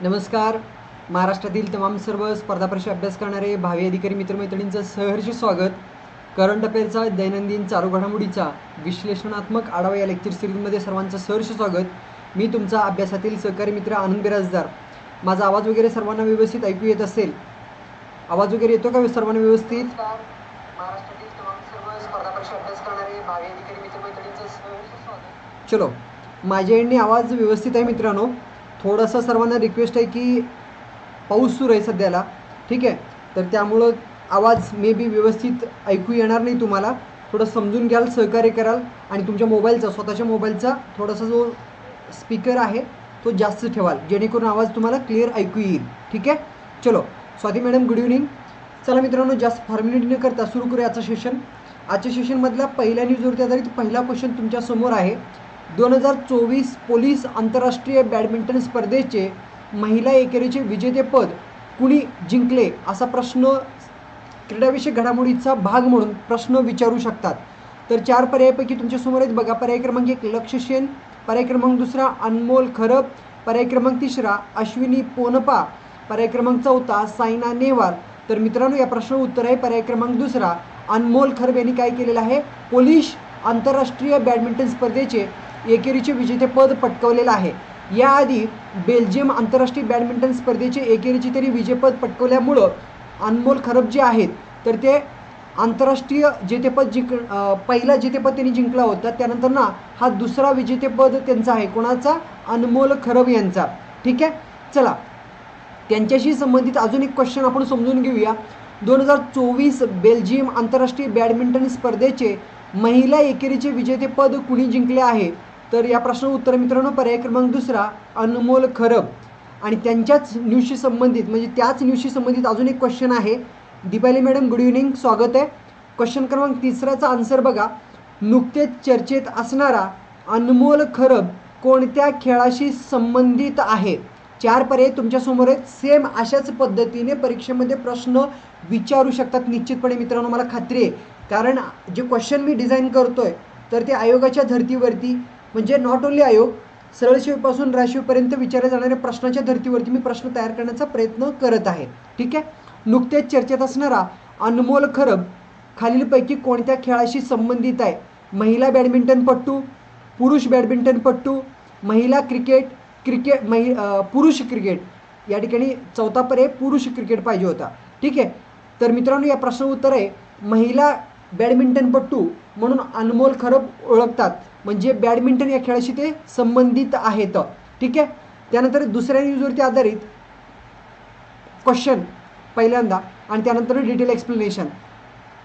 नमस्कार. महाराष्ट्रातील तमाम सर्व स्पर्धा परीक्षा अभ्यास करणारे भावी अधिकारी मित्रमैत्रिणींचं सहर्ष स्वागत. करंट अफेअरचा दैनंदिन चालू घडामोडीचा विश्लेषणात्मक आढावा या लेक्चर सिरीजमध्ये सर्वांचं सहर्ष स्वागत. मी तुमचा अभ्यासातील सहकारी मित्र आनंद बिराजदार. माझा आवाज वगैरे सर्वांना व्यवस्थित ऐकू येत असेल? आवाज वगैरे येतो का सर्वांना व्यवस्थित? महाराष्ट्रातील तमाम सर्व स्पर्धा परीक्षा अभ्यास करणारे भावी अधिकारी मित्रमैत्रिणींचं सहर्ष स्वागत. चलो माझ्या आवाज व्यवस्थित आहे मित्रांनो. थोडंसं सर्वांना रिक्वेस्ट आहे की पाऊस सुरू आहे सध्याला. ठीक आहे? तर त्यामुळं आवाज मे बी व्यवस्थित ऐकू येणार नाही तुम्हाला. थोडं समजून घ्याल सहकार्य कराल आणि तुमच्या मोबाईलचा स्वतःच्या मोबाईलचा थोडासा जो स्पीकर आहे तो जास्त ठेवाल. जेणेकरून आवाज तुम्हाला क्लिअर ऐकू येईल. ठीक आहे? चलो. स्वाती मॅडम गुड इव्हनिंग चला मित्रांनो जास्त फॉर्मॅलिटी न करता सुरू करूया आजचं सेशन आजच्या सेशनमधला पहिल्या न्यूजवरती आधारित पहिला क्वेश्चन तुमच्यासमोर आहे. दोन हजार चोवीस पोलीस आंतरराष्ट्रीय बॅडमिंटन स्पर्धेचे महिला एकेरीचे विजेतेपद कुणी जिंकले असा प्रश्न क्रीडाविषयक घडामोडीचा भाग म्हणून प्रश्न विचारू शकतात. तर चार पर्यायपैकी तुमच्यासमोर आहेत बघा पर्याय क्रमांक एक लक्ष सेन. पर्याय क्रमांक दुसरा अनमोल खरब. पर्याय क्रमांक तिसरा अश्विनी पोनपा. पर्याय क्रमांक चौथा सायना नेहवाल. तर मित्रांनो या प्रश्न उत्तर आहे. पर्याय क्रमांक दुसरा अनमोल खरब यांनी काय केलेलं आहे? पोलिश आंतरराष्ट्रीय बॅडमिंटन स्पर्धेचे एकेरीचे विजेतेपद पटकवलेलं आहे. याआधी बेल्जियम आंतरराष्ट्रीय बॅडमिंटन स्पर्धेचे एकेरीचे तरी विजेपद पटकवल्यामुळं अनमोल खरब जे आहेत तर ते आंतरराष्ट्रीय जेतेपद जिंक पहिला जेतेपद त्यांनी जिंकला होता. त्यानंतर ना हा दुसरा विजेतेपद त्यांचा आहे. कोणाचा? अनमोल खरब यांचा. ठीक आहे? चला. त्यांच्याशी संबंधित अजून एक क्वेश्चन आपण समजून घेऊया. दोन हजार चोवीस बेल्जियम आंतरराष्ट्रीय बॅडमिंटन स्पर्धेचे महिला एकेरीचे विजेतेपद कुणी जिंकले आहे? तर या प्रश्न उत्तर मित्रांनो. पर्याय क्रमांक दुसरा अनमोल खरब. आणि त्यांच्याच न्यूजशी संबंधित म्हणजे त्याच न्यूजशी संबंधित अजून एक क्वेश्चन आहे. दीपाली मॅडम गुड इव्हनिंग स्वागत आहे. क्वेश्चन क्रमांक तिसऱ्याचा आन्सर बघा. नुकतेच चर्चेत असणारा अनमोल खरब कोणत्या खेळाशी संबंधित आहे? चार पर्याय तुमच्यासमोर आहेत. सेम अशाच पद्धतीने परीक्षेमध्ये प्रश्न विचारू शकतात निश्चितपणे मित्रांनो. मला खात्री आहे. कारण जे क्वेश्चन मी डिझाईन करतोय तर ते आयोगाच्या धर्तीवरती म्हणजे नॉट ओन्ली आयोग सरळशिवपासून राशिवपर्यंत विचारले जाणाऱ्या प्रश्नाच्या धर्तीवरती मी प्रश्न तयार करण्याचा प्रयत्न करत आहे. ठीक आहे? नुकत्याच चर्चेत असणारा अनमोल खरब खालीलपैकी कोणत्या खेळाशी संबंधित आहे? महिला बॅडमिंटनपट्टू पुरुष बॅडमिंटनपट्टू महिला क्रिकेट क्रिकेट महि पुरुष क्रिकेट. या ठिकाणी चौथा पर्याय पुरुष क्रिकेट पाहिजे होता. ठीक आहे? तर मित्रांनो या प्रश्न उत्तर आहे महिला बॅडमिंटनपट्टू म्हणून अनमोल खरब ओळखतात. म्हणजे बॅडमिंटन या खेळाशी ते संबंधित आहेत. ठीक आहे? त्यानंतर दुसऱ्या न्यूजवरती आधारित क्वेश्चन पहिल्यांदा आणि त्यानंतर डिटेल एक्सप्लेनेशन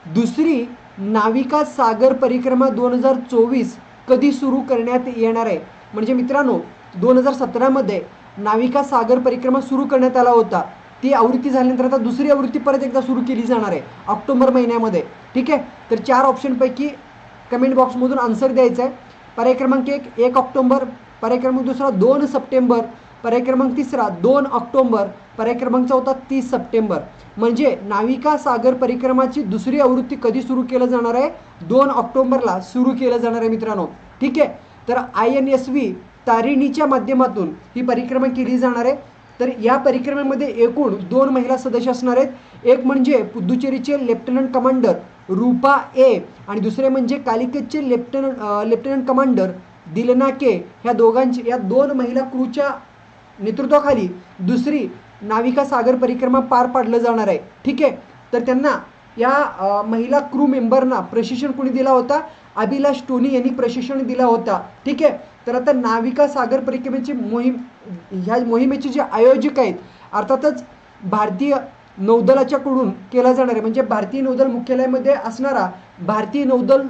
दुसरी नाविका सागर परिक्रमा दोन हजार चोवीस कधी सुरू करण्यात येणार आहे? म्हणजे मित्रांनो दोन हजार सतरामध्ये नाविका सागर परिक्रमा सुरू करण्यात आला होता. ती आवृत्ती झाल्यानंतर आता दुसरी आवृत्ती परत एकदा सुरू केली जाणार आहे ऑक्टोबर महिन्यामध्ये. ठीक आहे? तर चार ऑप्शनपैकी कमेंट बॉक्समधून आन्सर द्यायचा आहे. पर्याय क्रमांक एक एक ऑक्टोबर. पर्याय क्रमांक दुसरा दोन सप्टेंबर. पर्याय क्रमांक तिसरा दोन ऑक्टोबर. पर्याय क्रमांक चौथा तीस सप्टेंबर. म्हणजे नाविका सागर परिक्रमाची दुसरी आवृत्ती कधी सुरू केलं जाणार आहे? दोन ऑक्टोबरला सुरू केलं जाणार आहे मित्रांनो. ठीक आहे? तर आय एन एस व्ही तारिणीच्या माध्यमातून ही परिक्रमा केली जाणार आहे. तर या परिक्रमेमध्ये एकूण दोन महिला सदस्य असणार आहेत. एक म्हणजे पुदुचेरीचे लेफ्टनंट कमांडर रूपा ए आणि दुसरे म्हणजे कालिकेतचे lieutenant lieutenant commander Dilna K. ह्या दोघांची या दोन महिला क्रूच्या नेतृत्वाखाली दुसरी नाविका सागर परिक्रमा पार पाडलं जाणार आहे. ठीक आहे? तर त्यांना या महिला क्रू मेंबरना प्रशिक्षण कुणी दिला होता? अभिलाष टोनी यांनी प्रशिक्षण दिला होता. ठीक आहे? तर आता नाविका सागर परिक्रमेची मोहीम ह्या मोहिमेचे जे आयोजक आहेत अर्थातच भारतीय नौदलाच्याकडून केला जाणार आहे. म्हणजे भारतीय नौदल मुख्यालयामध्ये असणारा भारतीय नौदल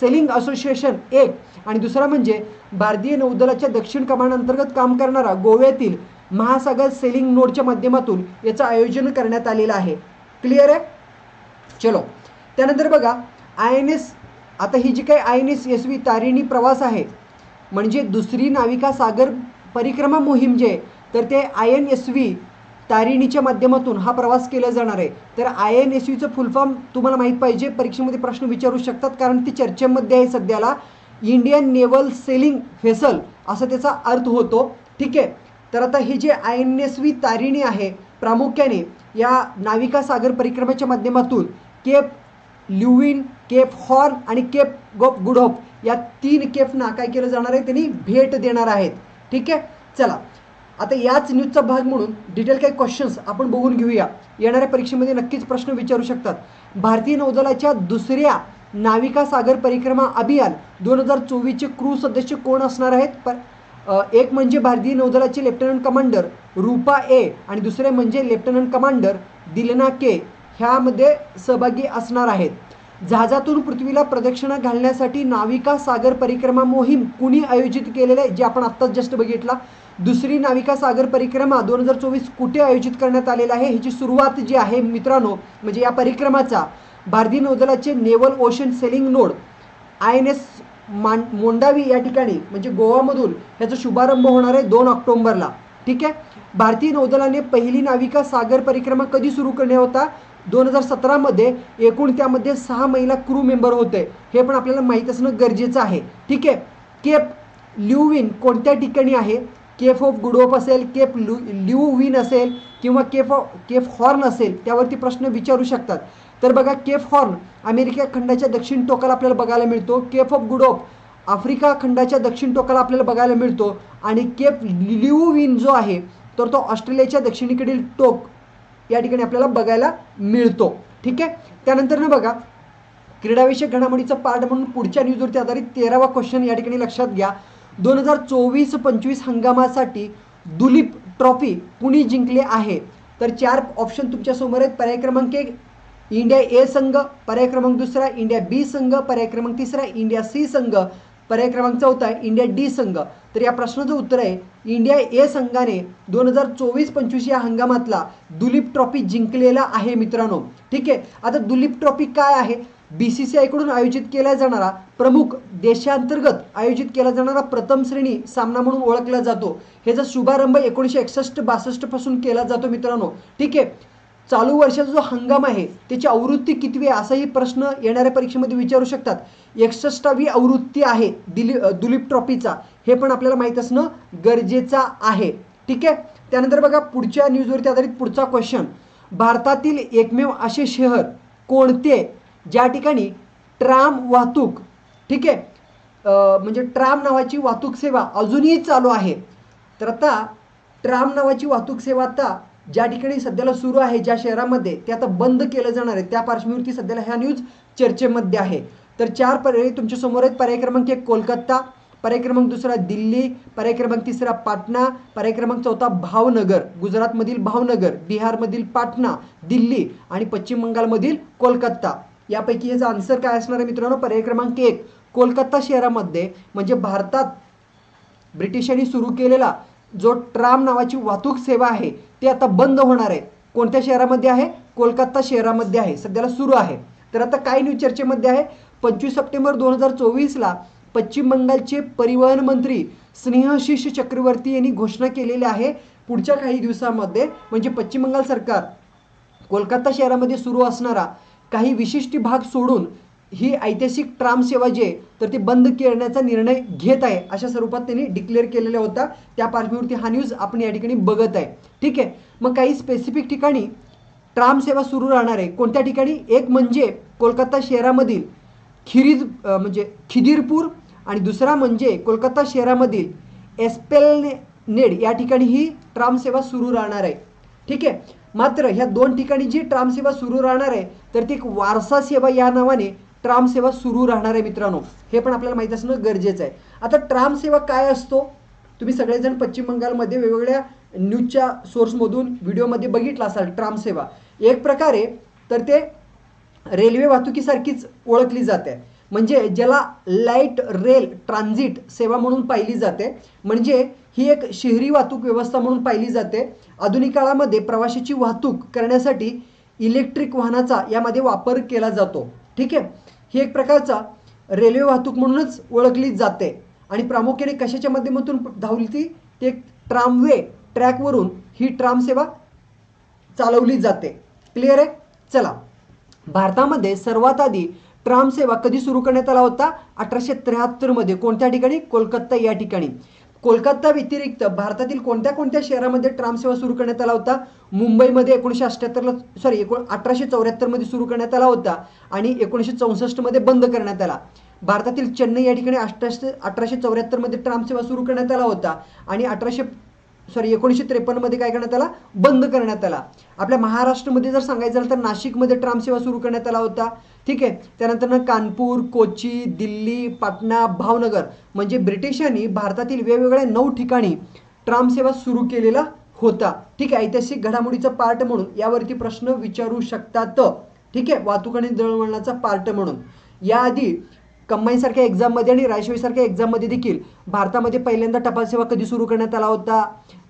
सेलिंग असोसिएशन एक आणि दुसरा म्हणजे भारतीय नौदलाच्या दक्षिण कमांड अंतर्गत काम करणारा गोव्यातील महासागर सेलिंग नोडच्या माध्यमातून याचं आयोजन करण्यात आलेलं आहे. क्लिअर आहे? चलो. त्यानंतर बघा आय एन एस आता ही जी काही I N S S V Tarini प्रवास आहे म्हणजे दुसरी नाविका सागर परिक्रमा मोहीम जे तर ते आय एन एस व्ही तारिणीच्या माध्यमातून हा प्रवास केला जाणार आहे. तर आय एन एस व्हीचं फुल फॉर्म तुम्हाला माहीत पाहिजे परीक्षेमध्ये प्रश्न विचारू शकतात कारण ती चर्चेमध्ये आहे सध्याला. इंडियन नेव्हल सेलिंग फेसल असा त्याचा अर्थ होतो. ठीक आहे? तर आता हे जे I N S V Tarini आहे प्रामुख्याने या नाविका सागर परिक्रमेच्या माध्यमातून केप ल्युविन केप हॉर्न आणि केप गोप गुडहोप या तीन केपना काय केलं जाणार आहे? त्यांनी भेट देणार आहेत. ठीक आहे? चला. आता याच न्यूजचा भाग म्हणून डिटेल काही क्वेश्चन्स आपण बघून घेऊया. येणाऱ्या परीक्षेमध्ये नक्कीच प्रश्न विचारू शकतात. भारतीय नौदलाच्या दुसऱ्या नाविका सागर परिक्रमा अभियान दोन हजार चोवीसचे क्रू सदस्य कोण असणार आहेत? पर एक म्हणजे भारतीय नौदलाचे लेफ्टनंट कमांडर रूपा ए आणि दुसरे म्हणजे लेफ्टनंट कमांडर दिलना के. ह्यामध्ये सहभागी असणार आहेत. जहाजातून पृथ्वीला प्रदक्षिणा घालण्यासाठी नाविका सागर परिक्रमा मोहीम कुणी आयोजित केलेलं आहे जे आपण आत्ताच जस्ट बघितला. दुसरी नाविका सागर परिक्रमा दोन हजार चोवीस कुठे आयोजित करण्यात आलेलं आहे ह्याची सुरुवात जी आहे मित्रांनो म्हणजे या परिक्रमाचा भारतीय नौदलाचे naval ocean sailing node I N S मान मोंडावी या ठिकाणी म्हणजे गोवामधून ह्याचा शुभारंभ होणार आहे दोन ऑक्टोंबरला. ठीक आहे? भारतीय नौदलाने पहिली नाविका सागर परिक्रमा कधी सुरू करणे होता? दोन हजार सतरामध्ये एकूण त्यामध्ये सहा महिला क्रू मेंबर होते. हे पण आपल्याला माहीत असणं गरजेचं आहे. ठीक आहे? केप ल्यूविन कोणत्या ठिकाणी आहे? केफ ऑफ गुडोप असेल केप लु ल्यूविन असेल किंवा केफ ऑफ केफ हॉर्न असेल त्यावरती प्रश्न विचारू शकतात. तर बघा केफ हॉर्न अमेरिका खंडाच्या दक्षिण टोकाला आपल्याला बघायला मिळतो. केफ ऑफ गुडोप आफ्रिका खंडाच्या दक्षिण टोकाला आपल्याला बघायला मिळतो. आणि केप ल्यूविन जो आहे तर तो ऑस्ट्रेलियाच्या दक्षिणेकडील टोक या ठिकाणी आपल्याला बघायला मिळतो. ठीक आहे? त्यानंतर ना बघा क्रीडाविषयक घडामोडीचा पार्ट म्हणून पुढच्या न्यूजवरती आधारित तेरावा क्वेश्चन या ठिकाणी लक्षात घ्या. दोन हजार चोवीस पंचवीस हंगामासाठी दुलीप ट्रॉफी कुणी जिंकले आहे. तर चार ऑप्शन तुमच्यासमोर आहेत. पर्याय क्रमांक एक इंडिया ए संघ पर्याय क्रमांक दुसरा इंडिया बी संघ पर्याय क्रमांक तिसरा इंडिया सी संघ पर्याय क्रमांक चौथा इंडिया डी संघ. तर या प्रश्नाचं उत्तर आहे इंडिया ए संघाने दोन हजार चोवीस पंचवीस या हंगामातला दुलीप ट्रॉफी जिंकलेला आहे मित्रांनो. ठीक आहे आता दुलीप ट्रॉफी काय आहे? बी सी सी आयकडून आयोजित केला जाणारा प्रमुख देशांतर्गत आयोजित केला जाणारा प्रथम श्रेणी सामना म्हणून ओळखला जातो. ह्याचा शुभारंभ एकोणीसशे एकसष्ट बासष्टपासून केला जातो मित्रांनो. ठीक आहे चालू वर्षाचा जो हंगाम आहे त्याची आवृत्ती कितवी आहे असाही प्रश्न येणाऱ्या परीक्षेमध्ये विचारू शकतात. एकसष्टावी आवृत्ती आहे दिली दुलीप ट्रॉफीचा. हे पण आपल्याला माहीत असणं गरजेचं आहे. ठीक आहे? त्यानंतर बघा पुढच्या न्यूजवरती आधारित पुढचा क्वेश्चन भारतातील एकमेव असे शहर कोणते? ज्या ठिकाणी ट्राम वाहतूक ठीक आहे? म्हणजे ट्राम नावाची वाहतूक सेवा अजूनही चालू आहे. तर आता ट्राम नावाची वाहतूक सेवा आता ज्या ठिकाणी सध्याला सुरू आहे ज्या शहरामध्ये ते आता बंद केलं जाणार आहे त्या पार्श्वभूमीवरती सध्याला ह्या न्यूज चर्चेमध्ये आहे. तर चार पर्याय तुमच्यासमोर आहेत. पर्याय क्रमांक एक कोलकाता. पर्याय क्रमांक दुसरा दिल्ली. पर्याय क्रमांक तिसरा पाटणा. पर्याय क्रमांक चौथा भावनगर. गुजरातमधील भावनगर बिहारमधील पाटणा दिल्ली आणि पश्चिम बंगालमधील कोलकाता. यापैकी याचा आन्सर काय असणार आहे मित्रांनो? पर्याय क्रमांक एक कोलकाता शहरामध्ये म्हणजे भारतात ब्रिटिशांनी सुरू केलेला जो ट्राम नावाची वाहतूक सेवा आहे ती आता बंद होणार आहे. कोणत्या शहरामध्ये आहे? कोलकाता शहरामध्ये आहे. सध्याला सुरू आहे. तर आता काय न्यूज चर्चेमध्ये आहे. पंचवीस सप्टेंबर दोन हजार चोवीसला पश्चिम बंगालचे परिवहन मंत्री स्नेहशिष चक्रवर्ती यांनी घोषणा केलेली आहे पुढच्या काही दिवसामध्ये. म्हणजे पश्चिम बंगाल सरकार कोलकाता शहरामध्ये सुरू असणारा काही विशिष्ट भाग सोडून ही ऐतिहासिक ट्राम सेवा जी आहे तर ती बंद करण्याचा निर्णय घेत आहे अशा स्वरूपात त्यांनी डिक्लेअर केलेला होता. त्या पार्श्वभूमीवरती हा न्यूज आपण या ठिकाणी बघत आहे. ठीक आहे? मग काही स्पेसिफिक ठिकाणी ट्राम सेवा सुरू राहणार आहे. कोणत्या ठिकाणी? एक म्हणजे कोलकाता शहरामधील खिरीज म्हणजे खिदिरपूर आणि दुसरा म्हणजे कोलकाता शहरामधील एस्पेलनेड या ठिकाणी ही ट्राम सेवा सुरू राहणार आहे. ठीक आहे? मात्र ह्या दोन ठिकाणी जी ट्राम सेवा सुरू राहणार आहे तर ती एक वारसा सेवा या नावाने ट्राम सेवा सुरू राहणार आहे मित्रांनो. हे पण आपल्याला माहीत असणं गरजेचं आहे. आता ट्राम सेवा काय असतो? तुम्ही सगळेजण पश्चिम बंगालमध्ये वेगवेगळ्या न्यूजच्या सोर्समधून व्हिडिओमध्ये बघितला असाल ट्राम सेवा एक प्रकारे तर ते रेल्वे वाहतुकीसारखीच ओळखली जाते. म्हणजे ज्याला लाइट रेल ट्रान्झिट सेवा म्हणून पाहिली जाते. म्हणजे ही एक शहरी वाहतूक व्यवस्था म्हणून पाहिली जाते. आधुनिक काळामध्ये प्रवाशाची वाहतूक करण्यासाठी इलेक्ट्रिक वाहनाचा यामध्ये वापर केला जातो. ठीक आहे? ही एक प्रकारचा रेल्वे वाहतूक म्हणूनच ओळखली जाते. आणि प्रामुख्याने कशाच्या माध्यमातून धावली ती? ते ट्रामवे ट्रॅकवरून ही ट्राम सेवा चालवली जाते. क्लिअर आहे? चला. भारतामध्ये सर्वात आधी ट्राम सेवा कधी सुरू करण्यात आला होता? अठराशे त्र्याहत्तरमध्ये. कोणत्या ठिकाणी? कोलकाता या ठिकाणी. कोलकाता व्यतिरिक्त भारतातील कोणत्या कोणत्या शहरामध्ये ट्राम सेवा सुरू करण्यात आला होता? मुंबईमध्ये एकोणीसशे अठ्ठ्याहत्तरला सॉरी एकोण अठराशे चौऱ्याहत्तरमध्ये सुरू करण्यात आला होता आणि एकोणीसशे चौसष्टमध्ये बंद करण्यात आला. भारतातील चेन्नई या ठिकाणी अठराशे अठराशे चौऱ्याहत्तरमध्ये ट्राम सेवा सुरू करण्यात आला होता आणि अठराशे सॉरी एकोणीसशे त्रेपन्नमध्ये काय करण्यात आला? बंद करण्यात आला. आपल्या महाराष्ट्रामध्ये जर सांगायचं झालं तर नाशिकमध्ये ट्राम सेवा सुरू करण्यात आला होता. ठीक आहे? त्यानंतर कानपूर कोची दिल्ली पाटणा भावनगर म्हणजे ब्रिटिशांनी भारतातील वेगवेगळ्या नऊ ठिकाणी ट्राम सेवा सुरू केलेला होता. ठीक आहे? ऐतिहासिक घडामोडीचा पार्ट म्हणून यावरती प्रश्न विचारू शकतात. ठीक आहे? वाहतूक आणि दळणवळणाचा पार्ट म्हणून. याआधी कंबाईनसारख्या एक्झाममध्ये आणि रायशोईसारख्या एक्झाममध्ये देखील भारतामध्ये पहिल्यांदा टपाल सेवा कधी सुरू करण्यात आला होता?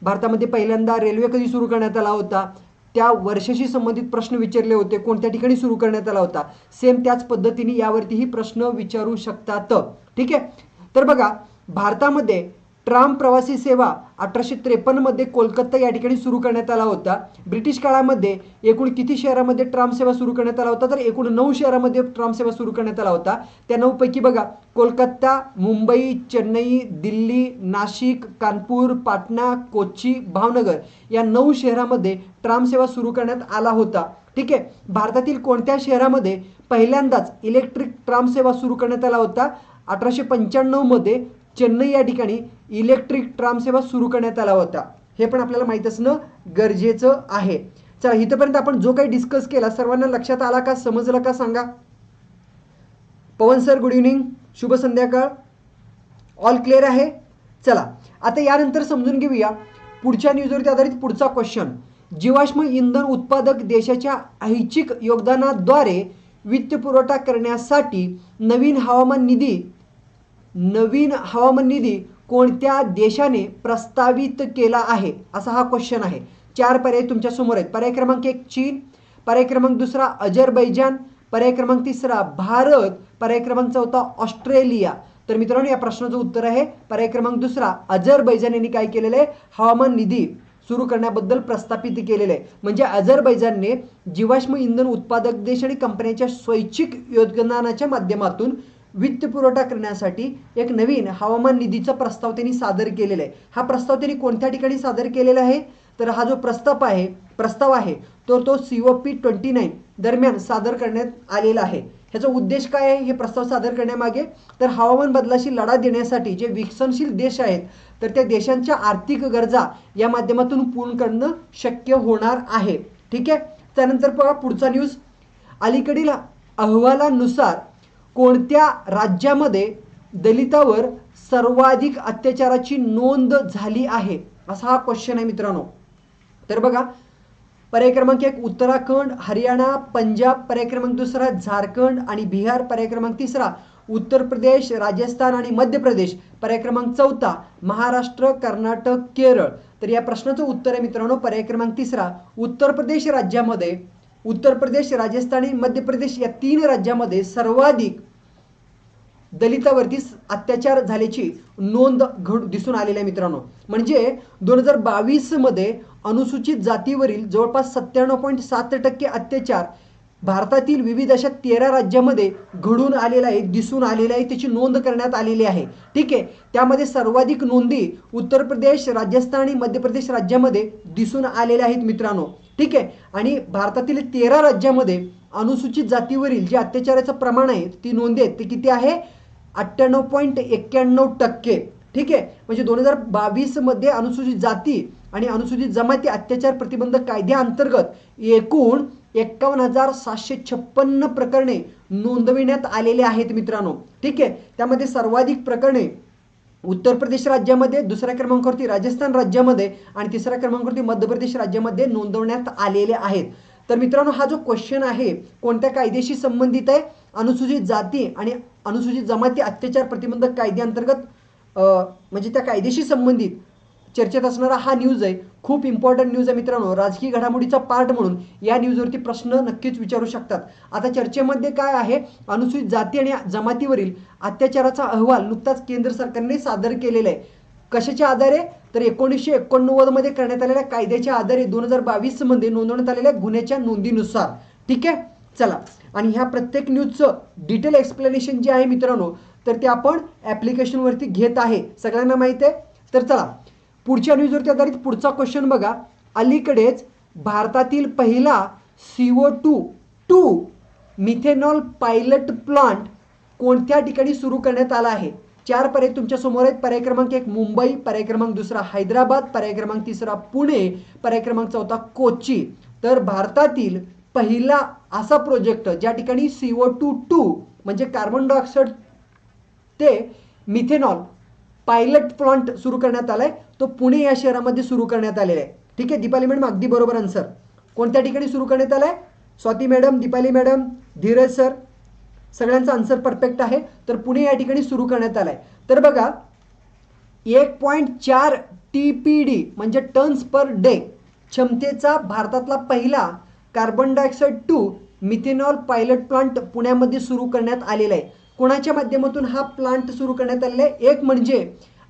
भारतामध्ये पहिल्यांदा रेल्वे कधी सुरू करण्यात आला होता? त्या वर्षाशी संबंधित प्रश्न विचारले होते. कोणत्या ठिकाणी सुरू करण्यात आला होता? सेम त्याच पद्धतीने यावरतीही प्रश्न विचारू शकतात. ठीक आहे? तर बघा भारतामध्ये ट्राम प्रवासी सेवा अठराशे त्रेपन्नमध्ये कोलकाता या ठिकाणी सुरू करण्यात आला होता. ब्रिटिश काळामध्ये एकूण किती शहरामध्ये ट्राम सेवा सुरू करण्यात आला होता? तर एकूण नऊ शहरामध्ये ट्राम सेवा सुरू करण्यात आला होता. त्या नऊपैकी बघा कोलकाता मुंबई चेन्नई दिल्ली नाशिक कानपूर पाटणा कोची भावनगर या नऊ शहरामध्ये ट्राम सेवा सुरू करण्यात आला होता. ठीक आहे? भारतातील कोणत्या शहरामध्ये पहिल्यांदाच इलेक्ट्रिक ट्राम सेवा सुरू करण्यात आला होता? अठराशे पंच्याण्णवमध्ये चेन्नई या ठिकाणी इलेक्ट्रिक ट्राम सेवा सुरू करण्यात आला होता हे पण आपल्याला माहीत असणं गरजेचं आहे. चला इथंपर्यंत आपण जो काही डिस्कस केला सर्वांना लक्षात आला का समजलं का सांगा? पवन सर गुड इव्हनिंग शुभ संध्याकाळ. ऑल क्लिअर आहे? चला आता यानंतर समजून घेऊया. पुढच्या न्यूजवरती आधारित पुढचा क्वेश्चन जीवाश्म इंधन उत्पादक देशाच्या ऐच्छिक योगदानाद्वारे वित्त पुरवठा करण्यासाठी नवीन हवामान निधी नवीन हवामान निधी कोणत्या देशाने प्रस्तावित केला आहे? असा हा क्वेश्चन आहे. चार पर्याय तुमच्यासमोर आहेत. पर्याय क्रमांक एक चीन. पर्याय क्रमांक दुसरा अजरबैजान पर्याय क्रमांक तिसरा भारत. पर्याय क्रमांक चौथा ऑस्ट्रेलिया. तर मित्रांनो या प्रश्नाचं उत्तर आहे. पर्याय क्रमांक दुसरा अजरबैजान यांनी काय केलेलं आहे? हवामान निधी सुरू करण्याबद्दल प्रस्थापित केलेलं आहे. म्हणजे अझरबैजानने जीवाश्म इंधन उत्पादक देश आणि कंपन्यांच्या स्वैच्छिक योगदानाच्या माध्यमातून वित्त पुरवठा करण्यासाठी एक नवीन हवामान निधीचा प्रस्ताव त्यांनी सादर केलेला आहे. हा प्रस्ताव त्यांनी कोणत्या ठिकाणी सादर केलेला आहे? तर हा जो प्रस्ताव आहे प्रस्ताव आहे तो तो C O P twenty nine दरम्यान सादर करण्यात आलेला आहे. ह्याचा उद्देश काय आहे? हे प्रस्ताव सादर करण्यामागे तर हवामान बदलाशी लढा देण्यासाठी जे विकसनशील देश आहेत तर त्या देशांच्या आर्थिक गरजा या माध्यमातून पूर्ण करणं शक्य होणार आहे. ठीक आहे? त्यानंतर बघा पुढचा न्यूज अलीकडील अहवालानुसार कोणत्या राज्यामध्ये दलितावर सर्वाधिक अत्याचाराची नोंद झाली आहे? असा हा क्वेश्चन आहे मित्रांनो. तर बघा पर्याय क्रमांक एक उत्तराखंड हरियाणा पंजाब पर्याय क्रमांक दुसरा झारखंड आणि बिहार पर्याय क्रमांक तिसरा उत्तर प्रदेश राजस्थान आणि मध्य प्रदेश पर्याय क्रमांक चौथा महाराष्ट्र कर्नाटक केरळ. तर या प्रश्नाचं उत्तर आहे मित्रांनो पर्याय क्रमांक तिसरा उत्तर प्रदेश राज्यामध्ये उत्तर प्रदेश राजस्थान आणि मध्य प्रदेश या तीन राज्यामध्ये सर्वाधिक दलितावरती अत्याचार झाल्याची नोंद घड दिसून आलेली आहे मित्रांनो. म्हणजे दोन हजार बावीसमध्ये अनुसूचित जातीवरील जवळपास सत्त्याण्णव पॉईंट सात टक्के अत्याचार भारतातील विविध अशा तेरा राज्यामध्ये घडून आलेला आहे दिसून आलेला आहे त्याची नोंद करण्यात आलेली आहे. ठीक आहे? त्यामध्ये सर्वाधिक नोंदी उत्तर प्रदेश राजस्थान आणि मध्य प्रदेश राज्यामध्ये दिसून आलेल्या आहेत मित्रांनो. ठीक आहे? आणि भारतातील तेरा राज्यामध्ये अनुसूचित जातीवरील जे अत्याचाराचं प्रमाण आहे ती नोंदी आहेत ते किती आहे? अठ्ठ्याण्णव पॉईंट एक्क्याण्णव टक्के. ठीक आहे? म्हणजे दोन हजार बावीसमध्ये अनुसूचित जाती आणि अनुसूचित जमाती अत्याचार प्रतिबंध कायद्याअंतर्गत एकूण एक्कावन्न हजार सातशे छप्पन्न प्रकरणे नोंदविण्यात आलेले आहेत मित्रांनो. ठीक आहे? त्यामध्ये सर्वाधिक प्रकरणे उत्तर प्रदेश राज्यामध्ये दुसऱ्या क्रमांकावरती राजस्थान राज्यामध्ये आणि तिसऱ्या क्रमांकावरती मध्य प्रदेश राज्यामध्ये नोंदवण्यात आलेले आहेत. तर मित्रांनो हा जो क्वेश्चन आहे कोणत्या कायद्याशी संबंधित आहे? अनुसूचित जाती आणि अनुसूचित जमाती अत्याचार प्रतिबंधक कायद्याअंतर्गत म्हणजे त्या कायद्याशी संबंधित चर्चेत असणारा हा न्यूज आहे. खूप इम्पॉर्टंट न्यूज आहे मित्रांनो. राजकीय घडामोडीचा पार्ट म्हणून या न्यूजवरती प्रश्न नक्कीच विचारू शकतात. आता चर्चेमध्ये काय आहे? अनुसूचित जाती आणि जमातीवरील अत्याचाराचा अहवाल नुकताच केंद्र सरकारने सादर केलेला आहे. कशाच्या आधारे तर एकोणीसशे एकोणनव्वदमध्ये करण्यात आलेल्या कायद्याच्या आधारे दोन हजार बावीसमध्ये नोंदवण्यात आलेल्या गुन्ह्याच्या नोंदीनुसार. ठीक आहे? चला. आणि ह्या प्रत्येक न्यूजचं डिटेल एक्सप्लेनेशन जे आहे मित्रांनो तर ते आपण ॲप्लिकेशनवरती घेत आहे. सगळ्यांना माहीत आहे? तर चला. पुढच्या न्यूजवरती आधारित पुढचा क्वेश्चन बघा. अलीकडेच भारतातील पहिला CO two to methanol pilot plant कोणत्या ठिकाणी सुरू करण्यात आला आहे? चार पर्याय तुमच्यासमोर आहेत. पर्याय क्रमांक एक मुंबई पर्याय क्रमांक दुसरा हैदराबाद पर्याय क्रमांक तिसरा पुणे पर्याय क्रमांक चौथा कोची तर भारतातील पहिला असा प्रोजेक्ट ज्या ठिकाणी सीओ टू टू म्हणजे कार्बन डायऑक्साईड ते मिथेनॉल पायलट प्लांट सुरू करण्यात आलाय. तो पुणे या शहरामध्ये सुरू करण्यात आलेला आहे. ठीक आहे दीपाली मॅडम अगदी बरोबर आन्सर कोणत्या ठिकाणी सुरू करण्यात आलाय? Swati madam Deepali madam Dheeraj sir सगळ्यांचा आन्सर परफेक्ट आहे. तर पुणे या ठिकाणी सुरू करण्यात आलाय. तर बघा एक पॉईंट चार टी पी डी म्हणजे टन्स पर डे क्षमतेचा भारतातला पहिला carbon dioxide to methanol pilot plant पुण्यामध्ये सुरू करण्यात आलेला आहे. कोणाच्या माध्यमातून हा प्लांट सुरू करण्यात आलेला आहे? एक म्हणजे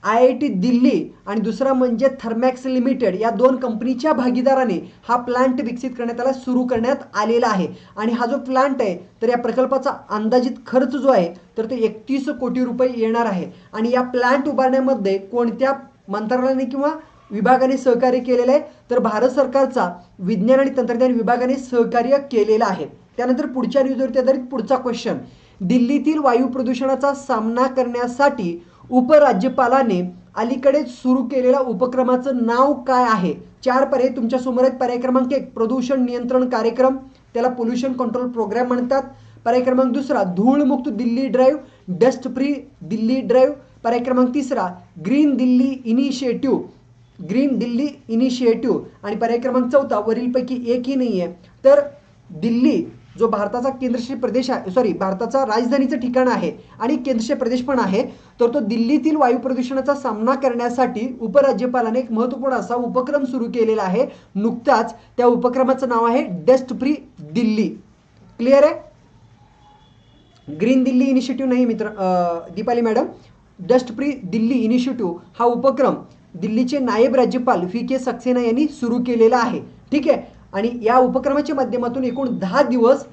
आय आय टी दिल्ली आणि दुसरा म्हणजे थर्मॅक्स लिमिटेड या दोन कंपनीच्या भागीदाराने हा प्लांट विकसित करण्यात आला सुरू करण्यात आलेला आहे. आणि हा जो प्लांट आहे तर या प्रकल्पाचा अंदाजित खर्च जो आहे तर ते एकतीस कोटी रुपये येणार आहे. आणि या प्लांट उभारण्यामध्ये कोणत्या मंत्रालयाने किंवा विभागाने सहकार्य केलेलं आहे तर भारत सरकारचा विज्ञान आणि तंत्रज्ञान विभागाने सहकार्य केलेलं आहे. त्यानंतर पुढच्या न्यूजवरती आधारित पुढचा क्वेश्चन दिल्लीतील वायू प्रदूषणाचा सामना करण्यासाठी उपराज्यपालाने अलीकडेच सुरू केलेल्या उपक्रमाचं नाव काय आहे? चार पर्याय तुमच्यासमोर आहेत. पर्याय क्रमांक एक प्रदूषण नियंत्रण कार्यक्रम. त्याला पोल्युशन कंट्रोल प्रोग्राम म्हणतात. पर्याय क्रमांक दुसरा धूळमुक्त Delhi drive dust free Delhi drive पर्याय क्रमांक तिसरा green Delhi initiative green Delhi initiative आणि पर्याय क्रमांक चौथा वरीलपैकी एकही नाही आहे तर दिल्ली जो भारताचा केंद्रशासित प्रदेश आहे सॉरी भारताचा राजधानीचं ठिकाण आहे आणि केंद्रशासित प्रदेश पण आहे तर तो दिल्लीतील वायू प्रदूषणाचा सामना करण्यासाठी उपराज्यपालाने एक महत्त्वपूर्ण असा उपक्रम सुरू केलेला आहे. नुकताच त्या उपक्रमाचं नाव आहे डस्ट फ्री दिल्ली. क्लिअर आहे? ग्रीन दिल्ली इनिशिएटिव्ह नाही मित्र Deepali madam. Dust free Delhi initiative हा उपक्रम दिल्लीचे नायब राज्यपाल व्ही के सक्सेना यांनी सुरू केलेला आहे. ठीक आहे? आणि या उपक्रमाच्या माध्यमातून एकूण दहा दिवस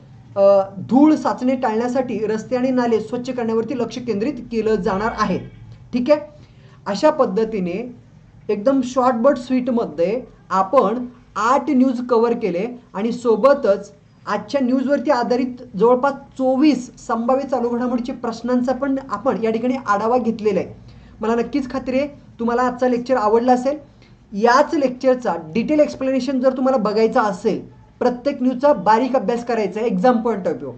धूळ साचणे टाळण्यासाठी रस्ते आणि नाले स्वच्छ करण्यावरती लक्ष केंद्रित केलं जाणार आहे. ठीक आहे? अशा पद्धतीने एकदम शॉर्ट बट स्वीटमध्ये आपण आठ न्यूज कव्हर केले आणि सोबतच आजच्या न्यूजवरती आधारित जवळपास चोवीस संभाव्य चालू घडामोडीचे प्रश्नांचा पण आपण या ठिकाणी आढावा घेतलेला आहे. मला नक्कीच खात्री आहे तुम्हाला आजचा लेक्चर आवडला असेल. याच लेक्चरचा डिटेल एक्सप्लेनेशन जर तुम्हाला बघायचा असेल प्रत्येक न्यूजचा बारीक अभ्यास करायचा आहे exam point of view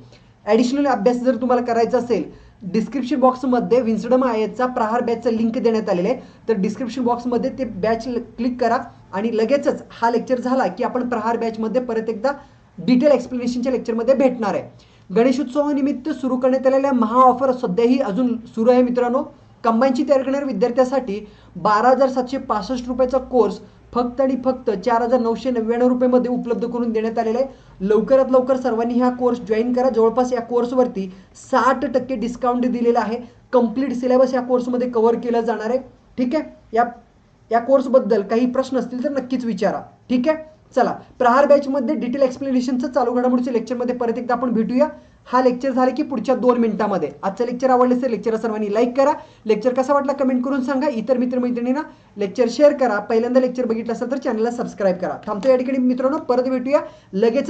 additional अभ्यास जर तुम्हाला करायचा असेल डिस्क्रिप्शन बॉक्समध्ये विन्सडम आयचा प्रहार बॅचचं लिंक देण्यात आलेलं आहे. तर डिस्क्रिप्शन बॉक्समध्ये ते बॅच क्लिक करा आणि लगेचच हा लेक्चर झाला की आपण प्रहार बॅचमध्ये परत एकदा डिटेल एक्सप्लेनेशनच्या लेक्चरमध्ये भेटणार आहे. गणेशोत्सवानिमित्त सुरू करण्यात आलेल्या महा ऑफर सध्याही अजून सुरू आहे मित्रांनो. कंबाईनची तयार करणाऱ्या विद्यार्थ्यासाठी बारा हजार सातशे पासष्ट रुपयाचा कोर्स फक्त आणि फक्त चार हजार नऊशे नव्याण्णव रुपयेमध्ये उपलब्ध करून देण्यात आलेला आहे. लवकरात लवकर सर्वांनी हा कोर्स जॉईन करा. जवळपास या कोर्सवरती साठ टक्के डिस्काउंट दिलेला आहे. कंप्लीट सिलेबस या कोर्समध्ये कव्हर केलं जाणार आहे. ठीक आहे? या या कोर्सबद्दल काही प्रश्न असतील तर नक्कीच विचारा. ठीक आहे? चला प्रहार बॅचमध्ये डिटेल एक्सप्लेनेशनचं चालू घडामोडीच्या लेक्चरमध्ये परत एकदा आपण भेटूया. हा लेक्चर झाला की पुढच्या दोन मिनिटामध्ये. आजचं लेक्चर आवडलं असेल लेक्चर सर्वांनी लाईक करा. लेक्चर कसा वाटला कमेंट करून सांगा. इतर मित्रमैत्रिणींना लेक्चर शेअर करा. पहिल्यांदा लेक्चर बघितलं असेल तर चॅनलला सबस्क्राईब करा. थांबतो या ठिकाणी मित्रांनो. परत भेटूया. लगेच